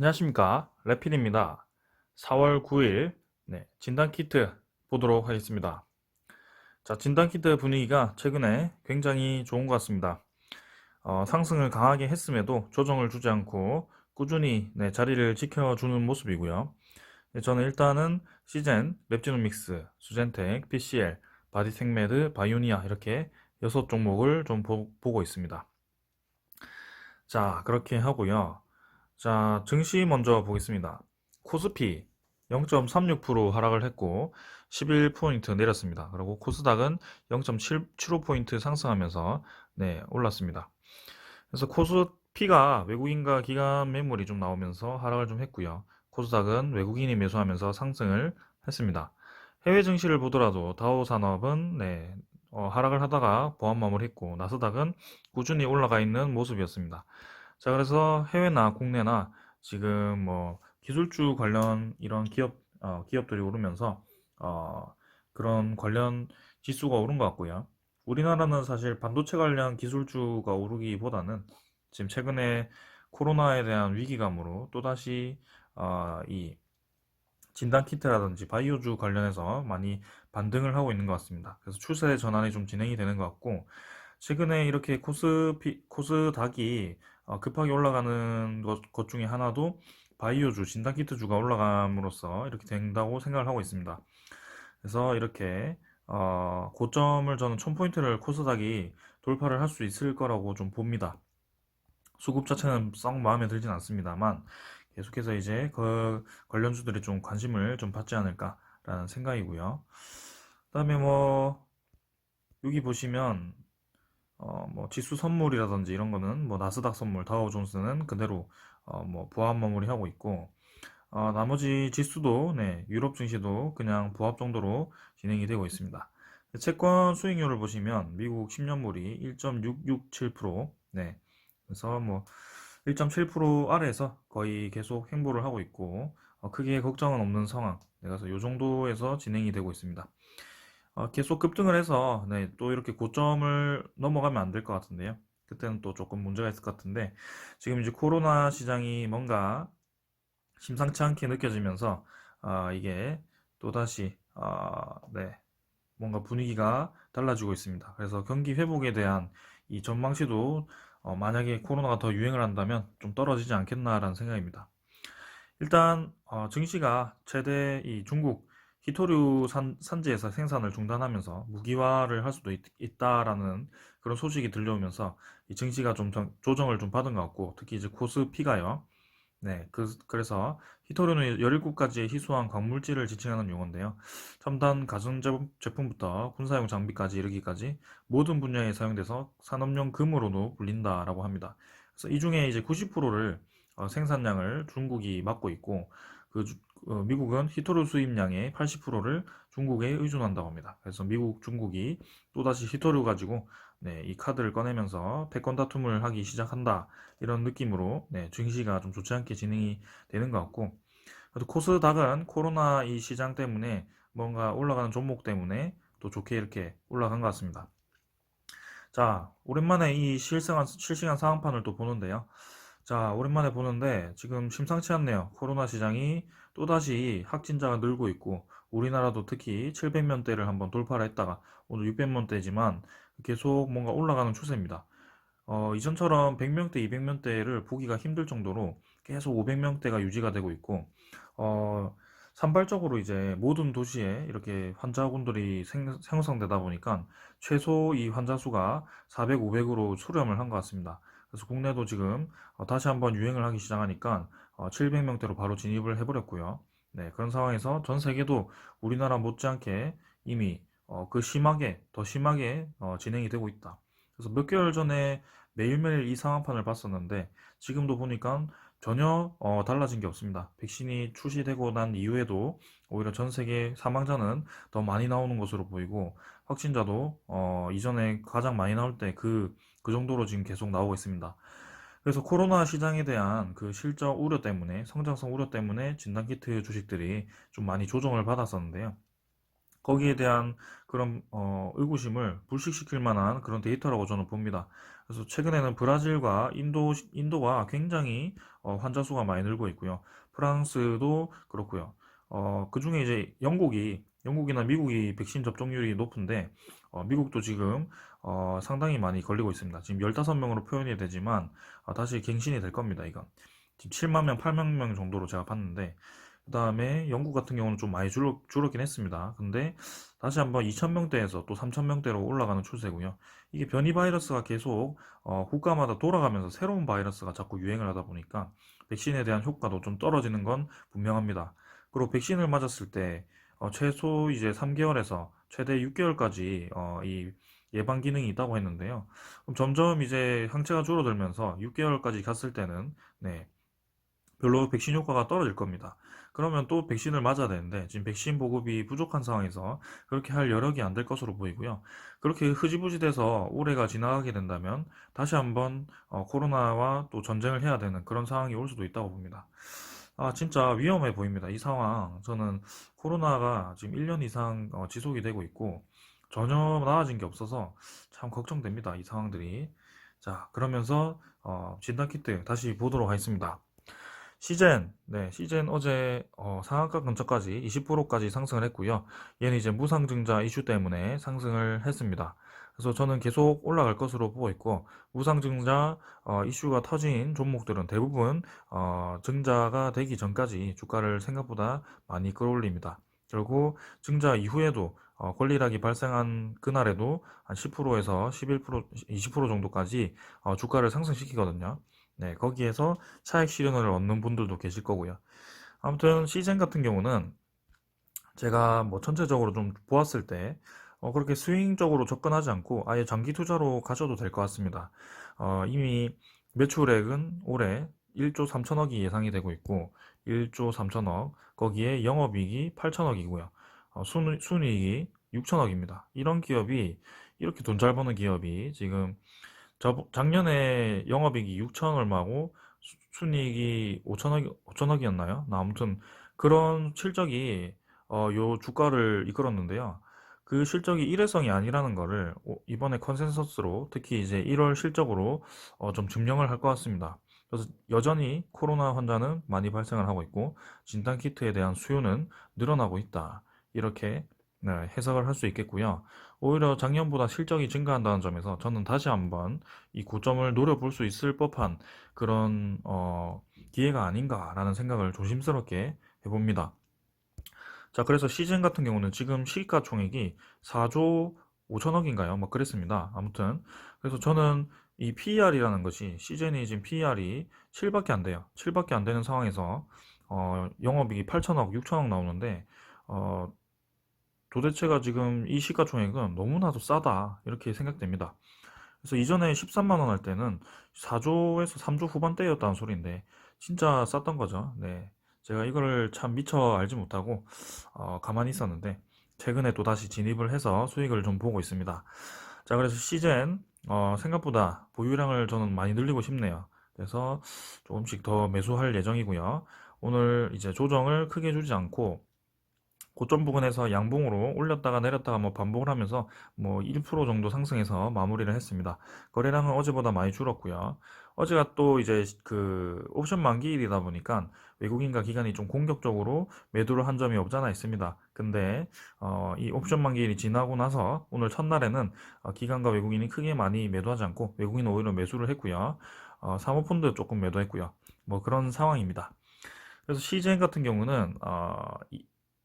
안녕하십니까? 레필입니다. 4월 9일 네, 진단키트 보도록 하겠습니다. 자 진단키트 분위기가 최근에 굉장히 좋은 것 같습니다. 어, 상승을 강하게 했음에도 조정을 주지 않고 꾸준히 네, 자리를 지켜주는 모습이고요. 네, 저는 일단은 시젠, 랩지노믹스, 수젠텍, PCL, 바디생메드, 바이오니아 이렇게 여섯 종목을 좀 보, 보고 있습니다. 자 그렇게 하고요 자, 증시 먼저 보겠습니다. 코스피 0.36% 하락을 했고 11포인트 내렸습니다. 그리고 코스닥은 0.75포인트 상승하면서 네, 올랐습니다. 그래서 코스피가 외국인과 기관 매물이 좀 나오면서 하락을 좀 했고요. 코스닥은 외국인이 매수하면서 상승을 했습니다. 해외 증시를 보더라도 다우 산업은 네, 어, 하락을 하다가 보합 마무리했고 나스닥은 꾸준히 올라가 있는 모습이었습니다. 자, 그래서 해외나 국내나 지금 뭐 기술주 관련 이런 기업, 어, 기업들이 오르면서, 어, 그런 관련 지수가 오른 것 같고요. 우리나라는 사실 반도체 관련 기술주가 오르기보다는 지금 최근에 코로나에 대한 위기감으로 또다시, 어, 이 진단 키트라든지 바이오주 관련해서 많이 반등을 하고 있는 것 같습니다. 그래서 추세 전환이 좀 진행이 되는 것 같고, 최근에 이렇게 코스피, 코스닥이 어, 급하게 올라가는 것, 것 중에 하나도 바이오주, 진단키트주가 올라감으로써 이렇게 된다고 생각을 하고 있습니다. 그래서 이렇게 어, 고점을 저는 1000포인트를 코스닥이 돌파를 할 수 있을 거라고 좀 봅니다. 수급 자체는 썩 마음에 들진 않습니다만 계속해서 이제 그 관련주들이 좀 관심을 좀 받지 않을까라는 생각이고요. 그 다음에 뭐 여기 보시면 어, 뭐 지수 선물이라든지 이런 거는 뭐 나스닥 선물, 다우 존스는 그대로 어, 뭐 부합 마무리하고 있고 어, 나머지 지수도 네, 유럽 증시도 그냥 부합 정도로 진행이 되고 있습니다. 채권 수익률을 보시면 미국 10년물이 1.667% 네. 그래서 뭐 1.7% 아래에서 거의 계속 행보를 하고 있고 어, 크게 걱정은 없는 상황. 네, 그래서 이 정도에서 진행이 되고 있습니다. 어, 계속 급등을 해서 네, 또 이렇게 고점을 넘어가면 안 될 것 같은데요. 그때는 또 조금 문제가 있을 것 같은데 지금 이제 코로나 시장이 뭔가 심상치 않게 느껴지면서 아, 이게 또 다시 아, 네, 뭔가 분위기가 달라지고 있습니다. 그래서 경기 회복에 대한 이 전망치도 어, 만약에 코로나가 더 유행을 한다면 좀 떨어지지 않겠나라는 생각입니다. 일단 어, 증시가 최대 이 중국 히토류 산, 산지에서 생산을 중단하면서 무기화를 할 수도 있, 다라는 그런 소식이 들려오면서 이 증시가 좀 정- 조정을 좀 받은 것 같고 특히 이제 코스피가요. 네, 그, 그래서 히토류는 17가지의 희소한 광물질을 지칭하는 용어인데요. 첨단 가전제품부터 군사용 장비까지 이르기까지 모든 분야에 사용돼서 산업용 금으로도 불린다라고 합니다. 그래서 이 중에 이제 90%를 생산량을 중국이 맡고 있고 그 주- 어, 미국은 히토류 수입량의 80%를 중국에 의존한다고 합니다. 그래서 미국, 중국이 또다시 히토류 가지고 네, 이 카드를 꺼내면서 패권 다툼을 하기 시작한다. 이런 느낌으로 네, 증시가 좀 좋지 않게 진행이 되는 것 같고 그래도 코스닥은 코로나 이 시장 때문에 뭔가 올라가는 종목 때문에 또 좋게 이렇게 올라간 것 같습니다. 자, 오랜만에 이 실시간, 실시간 상황판을 또 보는데요. 자, 오랜만에 보는데 지금 심상치 않네요. 코로나 시장이 또다시 확진자가 늘고 있고 우리나라도 특히 700명대를 한번 돌파를 했다가 오늘 600명대지만 계속 뭔가 올라가는 추세입니다. 어, 이전처럼 100명대, 200명대를 보기가 힘들 정도로 계속 500명대가 유지가 되고 있고 어, 산발적으로 이제 모든 도시에 이렇게 환자군들이 생, 생성되다 보니까 최소 이 환자 수가 400, 500으로 수렴을 한 것 같습니다. 그래서 국내도 지금 어, 다시 한번 유행을 하기 시작하니까 700명대로 바로 진입을 해버렸고요. 네, 그런 상황에서 전 세계도 우리나라 못지않게 이미 어, 그 심하게, 더 심하게 어, 진행이 되고 있다. 그래서 몇 개월 전에 매일매일 이 상황판을 봤었는데 지금도 보니까 전혀 어, 달라진 게 없습니다. 백신이 출시되고 난 이후에도 오히려 전 세계 사망자는 더 많이 나오는 것으로 보이고 확진자도 어, 이전에 가장 많이 나올 때 그, 그 정도로 지금 계속 나오고 있습니다. 그래서 코로나 시장에 대한 그 실적 우려 때문에, 성장성 우려 때문에 진단키트 주식들이 좀 많이 조정을 받았었는데요. 거기에 대한 그런 어, 의구심을 불식시킬 만한 그런 데이터라고 저는 봅니다. 그래서 최근에는 브라질과 인도, 인도가 굉장히 어, 환자 수가 많이 늘고 있고요. 프랑스도 그렇고요. 어, 그 중에 이제 영국이, 영국이나 미국이 백신 접종률이 높은데, 어, 미국도 지금 어, 상당히 많이 걸리고 있습니다. 지금 15명으로 표현이 되지만, 어, 다시 갱신이 될 겁니다, 이건. 지금 7만 명, 8만 명 정도로 제가 봤는데, 그 다음에 영국 같은 경우는 좀 많이 줄, 줄었긴 했습니다. 근데 다시 한번 2,000명대에서 또 3,000명대로 올라가는 추세고요. 이게 변이 바이러스가 계속 어, 국가마다 돌아가면서 새로운 바이러스가 자꾸 유행을 하다 보니까 백신에 대한 효과도 좀 떨어지는 건 분명합니다. 그리고 백신을 맞았을 때 어, 최소 이제 3개월에서 최대 6개월까지 어, 이 예방 기능이 있다고 했는데요. 그럼 점점 이제 항체가 줄어들면서 6개월까지 갔을 때는 네, 별로 백신 효과가 떨어질 겁니다. 그러면 또 백신을 맞아야 되는데 지금 백신 보급이 부족한 상황에서 그렇게 할 여력이 안 될 것으로 보이고요. 그렇게 흐지부지 돼서 올해가 지나가게 된다면 다시 한번 어, 코로나와 또 전쟁을 해야 되는 그런 상황이 올 수도 있다고 봅니다. 아, 진짜 위험해 보입니다. 이 상황. 저는 코로나가 지금 1년 이상 어, 지속이 되고 있고 전혀 나아진 게 없어서 참 걱정됩니다. 이 상황들이. 자, 그러면서 어, 진단키트 다시 보도록 하겠습니다. 시젠, 네, 시젠 어제 어, 상한가 근처까지 20%까지 상승을 했고요. 얘는 이제 무상증자 이슈 때문에 상승을 했습니다. 그래서 저는 계속 올라갈 것으로 보고 있고 무상증자 어, 이슈가 터진 종목들은 대부분 어, 증자가 되기 전까지 주가를 생각보다 많이 끌어올립니다. 결국 증자 이후에도 어, 권리락이 발생한 그날에도 한 10%에서 11%, 20% 정도까지 어, 주가를 상승시키거든요. 네, 거기에서 차익 실현을 얻는 분들도 계실 거고요. 아무튼 시젠 같은 경우는 제가 뭐 전체적으로 좀 보았을 때 어, 그렇게 스윙적으로 접근하지 않고 아예 장기 투자로 가셔도 될 것 같습니다. 어, 이미 매출액은 올해 1조 3천억이 예상이 되고 있고 1조 3천억 거기에 영업이익이 8천억이고요. 어, 순, 순이익이 6천억입니다. 이런 기업이 이렇게 돈 잘 버는 기업이 지금 저 작년에 영업이익이 6천 얼마고 수- 순이익이 5천억 5천억이었나요? 나 아무튼 그런 실적이 어, 요 주가를 이끌었는데요. 그 실적이 일회성이 아니라는 거를 오- 이번에 컨센서스로 특히 이제 1월 실적으로 어, 좀 증명을 할 것 같습니다. 그래서 여전히 코로나 환자는 많이 발생을 하고 있고 진단 키트에 대한 수요는 늘어나고 있다. 이렇게 네, 해석을 할 수 있겠고요. 오히려 작년보다 실적이 증가한다는 점에서 저는 다시 한번 이 고점을 노려볼 수 있을 법한 그런 어, 기회가 아닌가라는 생각을 조심스럽게 해봅니다. 자, 그래서 시즌 같은 경우는 지금 시가총액이 4조 5천억인가요? 뭐 그랬습니다. 아무튼 그래서 저는 이 PER이라는 것이 시즌이 지금 PER이 7밖에 안 돼요. 7밖에 안 되는 상황에서 어, 영업이익이 8천억, 6천억 나오는데 어, 도대체가 지금 이 시가총액은 너무나도 싸다 이렇게 생각됩니다. 그래서 이전에 13만 원 할 때는 4조에서 3조 후반대였다는 소리인데 진짜 쌌던 거죠. 네. 제가 이거를 참 미처 알지 못하고 어, 가만히 있었는데 최근에 또 다시 진입을 해서 수익을 좀 보고 있습니다. 자, 그래서 시젠 어, 생각보다 보유량을 저는 많이 늘리고 싶네요. 그래서 조금씩 더 매수할 예정이고요. 오늘 이제 조정을 크게 주지 않고 고점 부근에서 양봉으로 올렸다가 내렸다가 뭐 반복을 하면서 뭐 1% 정도 상승해서 마무리를 했습니다. 거래량은 어제보다 많이 줄었고요. 어제가 또 이제 그 옵션 만기일이다 보니까 외국인과 기관이 좀 공격적으로 매도를 한 점이 없잖아 있습니다. 근데 어, 이 옵션 만기일이 지나고 나서 오늘 첫날에는 어, 기관과 외국인이 크게 많이 매도하지 않고 외국인은 오히려 매수를 했고요. 어, 사모펀드 조금 매도했고요. 뭐 그런 상황입니다. 그래서 CGN 같은 경우는 어,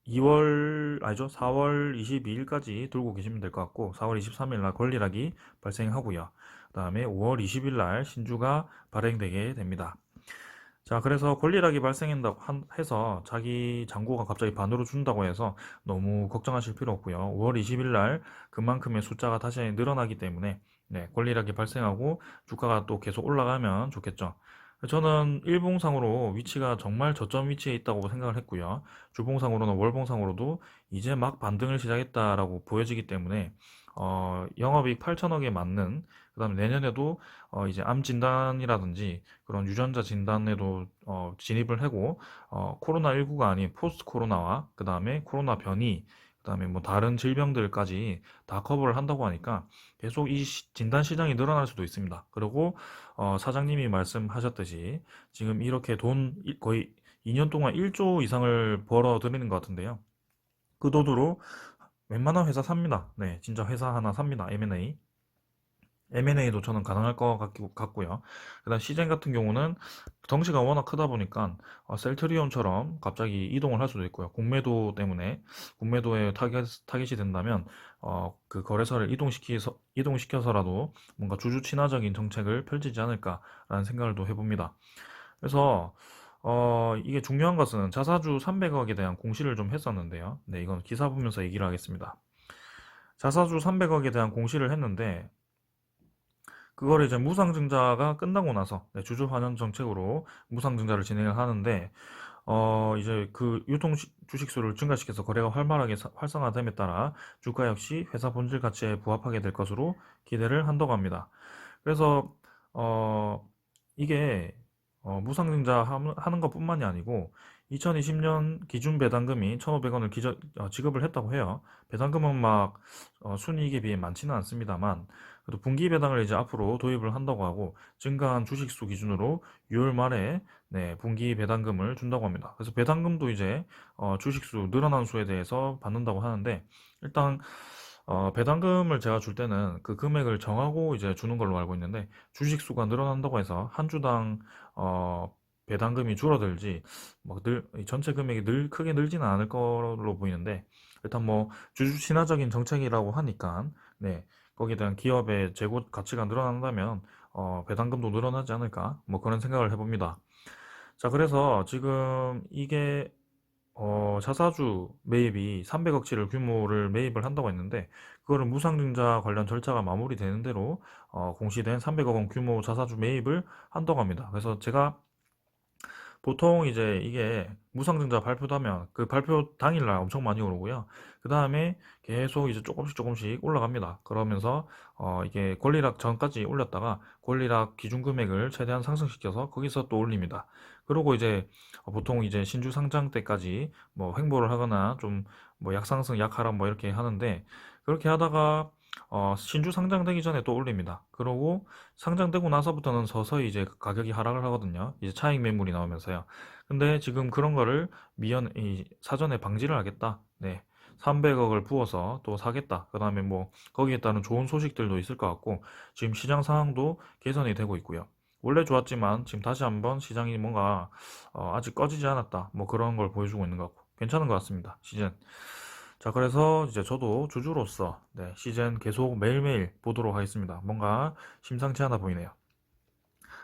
2월 아니죠 4월 22일까지 들고 계시면 될 것 같고 4월 23일 날 권리락이 발생하고요. 그 다음에 5월 20일 날 신주가 발행되게 됩니다. 자, 그래서 권리락이 발생한다고 한- 해서 자기 잔고가 갑자기 반으로 준다고 해서 너무 걱정하실 필요 없고요. 5월 20일 날 그만큼의 숫자가 다시 늘어나기 때문에 네, 권리락이 발생하고 주가가 또 계속 올라가면 좋겠죠. 저는 일봉상으로 위치가 정말 저점 위치에 있다고 생각을 했고요. 주봉상으로는 월봉상으로도 이제 막 반등을 시작했다라고 보여지기 때문에 어, 영업이익 8천억에 맞는 그다음에 내년에도 어, 이제 암 진단이라든지 그런 유전자 진단에도 어, 진입을 하고 어, 코로나 19가 아닌 포스트 코로나와 그다음에 코로나 변이 그다음에 뭐 다른 질병들까지 다 커버를 한다고 하니까 계속 이 시- 진단 시장이 늘어날 수도 있습니다. 그리고 어, 사장님이 말씀하셨듯이 지금 이렇게 돈 이- 거의 2년 동안 1조 이상을 벌어 들이는 것 같은데요. 그 돈으로 웬만한 회사 삽니다. 네, 진짜 회사 하나 삽니다. M&A. M&A도 저는 가능할 것 같고- 같고요. 그다음 시젠 같은 경우는 덩치가 워낙 크다 보니까 어, 셀트리온처럼 갑자기 이동을 할 수도 있고요. 공매도 때문에 공매도에 타겟, 타겟이 된다면 어, 그 거래소를 이동시키서, 이동시켜서라도 뭔가 주주 친화적인 정책을 펼치지 않을까라는 생각을 또 해봅니다. 그래서 어, 이게 중요한 것은 자사주 300억에 대한 공시를 좀 했었는데요. 네, 이건 기사 보면서 얘기를 하겠습니다. 자사주 300억에 대한 공시를 했는데 그거를 이제 무상증자가 끝나고 나서 네, 주주 환원 정책으로 무상증자를 진행을 하는데 어 이제 그 유통 시- 주식 수를 증가시켜서 거래가 활발하게 사- 활성화됨에 따라 주가 역시 회사 본질 가치에 부합하게 될 것으로 기대를 한다고 합니다. 그래서 어 이게 어, 무상증자 함- 하는 것뿐만이 아니고 2020년 기준 배당금이 1,500원을 기저, 어, 지급을 했다고 해요. 배당금은 막 어, 순이익에 비해 많지는 않습니다만 그래도 분기 배당을 이제 앞으로 도입을 한다고 하고 증가한 주식수 기준으로 6월 말에 네, 분기 배당금을 준다고 합니다. 그래서 배당금도 이제 어, 주식수 늘어난 수에 대해서 받는다고 하는데 일단 어, 배당금을 제가 줄 때는 그 금액을 정하고 이제 주는 걸로 알고 있는데 주식수가 늘어난다고 해서 한 주당 어, 배당금이 줄어들지 뭐 늘, 이 전체 금액이 늘 크게 늘지는 않을 걸로 보이는데 일단 뭐 주주 친화적인 정책이라고 하니까 네, 거기에 대한 기업의 재고 가치가 늘어난다면 어, 배당금도 늘어나지 않을까 뭐 그런 생각을 해봅니다. 자, 그래서 지금 이게 어, 자사주 매입이 300억치를 규모를 매입을 한다고 했는데 그거를 무상증자 관련 절차가 마무리되는 대로 어, 공시된 300억 원 규모 자사주 매입을 한다고 합니다. 그래서 제가 보통 이제 이게 무상증자 발표하면 그 발표 당일날 엄청 많이 오르고요. 그 다음에 계속 이제 조금씩 조금씩 올라갑니다. 그러면서 어 이게 권리락 전까지 올렸다가 권리락 기준 금액을 최대한 상승시켜서 거기서 또 올립니다. 그리고 이제 어, 보통 이제 신주 상장 때까지 뭐 횡보를 하거나 좀 뭐 약상승 약하락 뭐 이렇게 하는데 그렇게 하다가 어 신주 상장되기 전에 또 올립니다. 그러고 상장되고 나서부터는 서서히 이제 가격이 하락을 하거든요. 이제 차익 매물이 나오면서요. 근데 지금 그런 거를 미연, 이, 사전에 방지를 하겠다. 네. 300억을 부어서 또 사겠다. 그 다음에 뭐, 거기에 따른 좋은 소식들도 있을 것 같고, 지금 시장 상황도 개선이 되고 있고요. 원래 좋았지만, 지금 다시 한번 시장이 뭔가, 어, 아직 꺼지지 않았다. 뭐 그런 걸 보여주고 있는 것 같고, 괜찮은 것 같습니다. 시즌. 자, 그래서 이제 저도 주주로서, 네, 시즌 계속 매일매일 보도록 하겠습니다. 뭔가 심상치 않아 보이네요.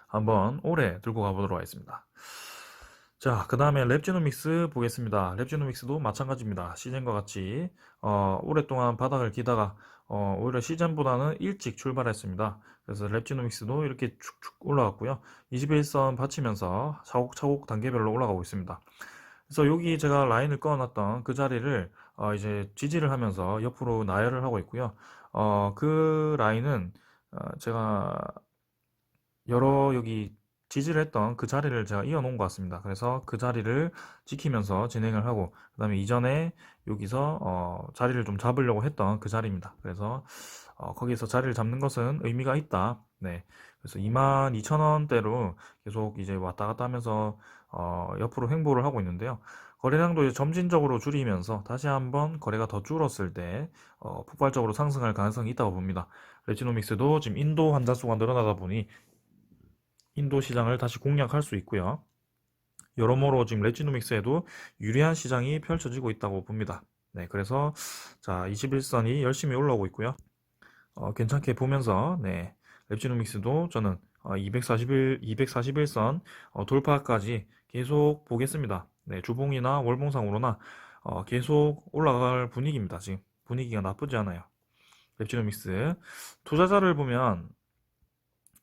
한번 올해 들고 가보도록 하겠습니다. 자, 그 다음에 랩지노믹스 보겠습니다. 랩지노믹스도 마찬가지입니다. 시즌과 같이 어, 오랫동안 바닥을 기다가 어, 오히려 시즌보다는 일찍 출발했습니다. 그래서 랩지노믹스도 이렇게 축축 올라갔고요. 21선 받치면서 차곡차곡 단계별로 올라가고 있습니다. 그래서 여기 제가 라인을 꺼놨던 그 자리를 어, 이제 지지를 하면서 옆으로 나열을 하고 있고요. 어, 그 라인은 어, 제가 여러 여기 지지를 했던 그 자리를 제가 이어놓은 것 같습니다. 그래서 그 자리를 지키면서 진행을 하고 그 다음에 이전에 여기서 어, 자리를 좀 잡으려고 했던 그 자리입니다. 그래서 어, 거기서 자리를 잡는 것은 의미가 있다. 네. 그래서 22,000원대로 계속 이제 왔다 갔다 하면서 어, 옆으로 횡보를 하고 있는데요. 거래량도 이제 점진적으로 줄이면서 다시 한번 거래가 더 줄었을 때 어, 폭발적으로 상승할 가능성이 있다고 봅니다. 레지노믹스도 지금 인도 환자 수가 늘어나다 보니 인도 시장을 다시 공략할 수 있고요. 여러모로 지금 레지노믹스에도 유리한 시장이 펼쳐지고 있다고 봅니다. 네, 그래서 자 21선이 열심히 올라오고 있고요. 어, 괜찮게 보면서 네, 랩지노믹스도 저는 어, 241, 241선 어, 돌파까지 계속 보겠습니다. 네, 주봉이나 월봉상으로나 어, 계속 올라갈 분위기입니다. 지금 분위기가 나쁘지 않아요. 랩지노믹스 투자자를 보면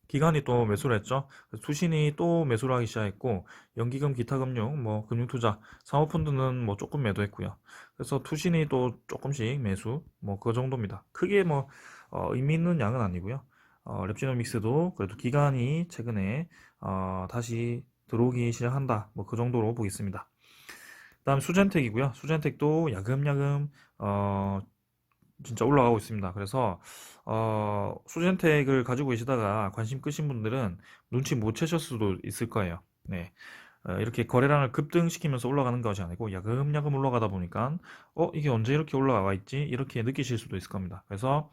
기관이 또 매수를 했죠. 투신이 또 매수를 하기 시작했고 연기금, 기타금융, 뭐 금융투자, 사모펀드는 뭐 조금 매도했고요. 그래서 투신이 또 조금씩 매수, 뭐 그 정도입니다. 크게 뭐 어, 의미 있는 양은 아니고요. 어, 랩지노믹스도 그래도 기간이 최근에 어, 다시 들어오기 시작한다. 뭐 그 정도로 보겠습니다. 그다음 수젠텍이고요. 수젠텍도 야금야금 어 진짜 올라가고 있습니다. 그래서 어 수젠텍을 가지고 계시다가 관심 끄신 분들은 눈치 못 채셨을 수도 있을 거예요. 네. 어, 이렇게 거래량을 급등시키면서 올라가는 것이 아니고 야금야금 올라가다 보니까 어 이게 언제 이렇게 올라와 있지? 이렇게 느끼실 수도 있을 겁니다. 그래서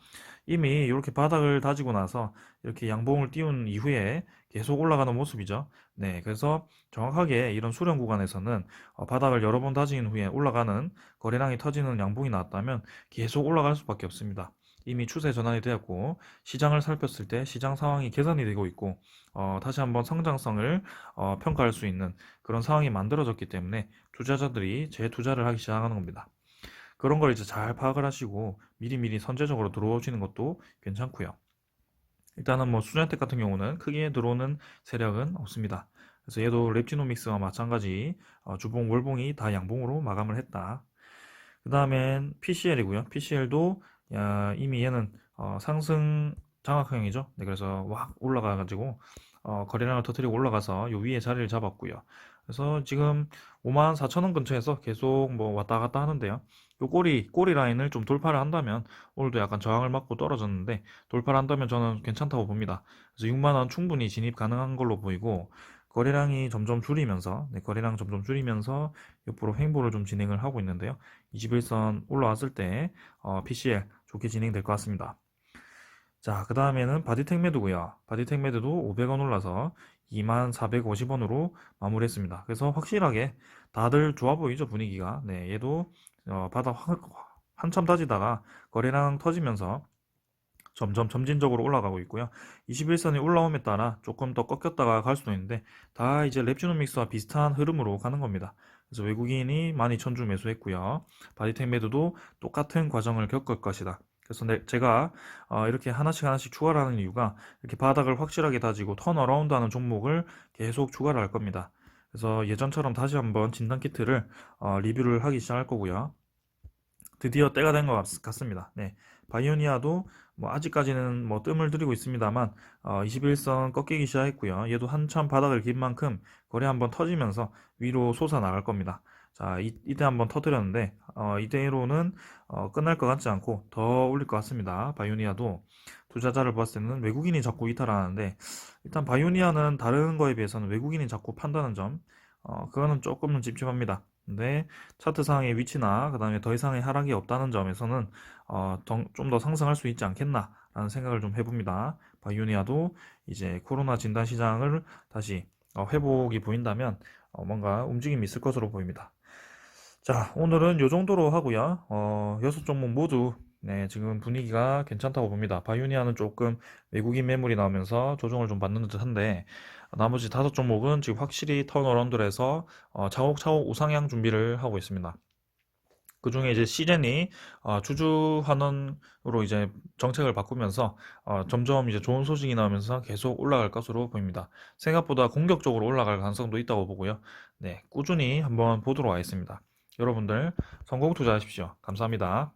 이미 이렇게 바닥을 다지고 나서 이렇게 양봉을 띄운 이후에 계속 올라가는 모습이죠. 네, 그래서 정확하게 이런 수렴 구간에서는 어, 바닥을 여러 번 다진 후에 올라가는 거래량이 터지는 양봉이 나왔다면 계속 올라갈 수밖에 없습니다. 이미 추세 전환이 되었고 시장을 살폈을 때 시장 상황이 개선이 되고 있고 어, 다시 한번 성장성을 어, 평가할 수 있는 그런 상황이 만들어졌기 때문에 투자자들이 재투자를 하기 시작하는 겁니다. 그런 걸 이제 잘 파악을 하시고 미리미리 선제적으로 들어오시는 것도 괜찮고요. 일단은 뭐 수련택 같은 경우는 크게 들어오는 세력은 없습니다. 그래서 얘도 랩지노믹스와 마찬가지 어, 주봉, 월봉이 다 양봉으로 마감을 했다. 그 다음엔 PCL이고요. PCL도 이미 얘는 어, 상승 장악형이죠. 네, 그래서 확 올라가가지고 어, 거래량을 터뜨리고 올라가서 요 위에 자리를 잡았고요. 그래서 지금 5만 4천 원 근처에서 계속 뭐 왔다 갔다 하는데요. 요 꼬리 꼬리 라인을 좀 돌파를 한다면 오늘도 약간 저항을 맞고 떨어졌는데 돌파를 한다면 저는 괜찮다고 봅니다. 그래서 6만 원 충분히 진입 가능한 걸로 보이고 거래량이 점점 줄이면서 네, 거래량 점점 줄이면서 옆으로 횡보를 좀 진행을 하고 있는데요. 21선 올라왔을 때 어, PCL 좋게 진행될 것 같습니다. 자, 그 다음에는 바디텍 매도고요. 바디텍 매도도 500원 올라서 2450원으로 마무리했습니다. 그래서 확실하게 다들 좋아 보이죠, 분위기가. 네, 얘도 어, 한- 한참 다지다가 거래량 터지면서 점점 점진적으로 올라가고 있고요. 21선이 올라옴에 따라 조금 더 꺾였다가 갈 수도 있는데 다 이제 랩지노믹스와 비슷한 흐름으로 가는 겁니다. 그래서 외국인이 12,000주 매수했고요. 바디텍 매도도 똑같은 과정을 겪을 것이다. 그래서 내- 제가 어, 이렇게 하나씩 하나씩 추가를 하는 이유가 이렇게 바닥을 확실하게 다지고 턴어라운드 하는 종목을 계속 추가를 할 겁니다. 그래서 예전처럼 다시 한번 진단 키트를 어, 리뷰를 하기 시작할 거고요. 드디어 때가 된 것 같습니다. 네. 바이오니아도 뭐 아직까지는 뭐 뜸을 들이고 있습니다만 어, 21선 꺾이기 시작했고요. 얘도 한참 바닥을 긴 만큼 거래 한번 터지면서 위로 솟아 나갈 겁니다. 자, 이, 이때 한번 터뜨렸는데 어, 이대로는 어, 끝날 것 같지 않고 더 올릴 것 같습니다. 바이오니아도 투자자를 봤을 때는 외국인이 자꾸 이탈하는데 일단 바이오니아는 다른 거에 비해서는 외국인이 자꾸 판다는 점 어, 그거는 조금은 찝찝합니다. 근데 차트 상의 위치나 그 다음에 더 이상의 하락이 없다는 점에서는 어, 좀더 상승할 수 있지 않겠나라는 생각을 좀 해봅니다. 바이오니아도 이제 코로나 진단 시장을 다시 어, 회복이 보인다면 어, 뭔가 움직임이 있을 것으로 보입니다. 자, 오늘은 요 정도로 하고요. 어, 여섯 종목 모두 네, 지금 분위기가 괜찮다고 봅니다. 바이오니아는 조금 외국인 매물이 나오면서 조정을 좀 받는 듯한데 나머지 다섯 종목은 지금 확실히 턴어라운드를 해서 어, 차곡차곡 우상향 준비를 하고 있습니다. 그 중에 이제 시젠이 어, 주주 환원으로 이제 정책을 바꾸면서 어, 점점 이제 좋은 소식이 나오면서 계속 올라갈 것으로 보입니다. 생각보다 공격적으로 올라갈 가능성도 있다고 보고요. 네, 꾸준히 한번 보도록 하겠습니다. 여러분들 성공 투자하십시오. 감사합니다.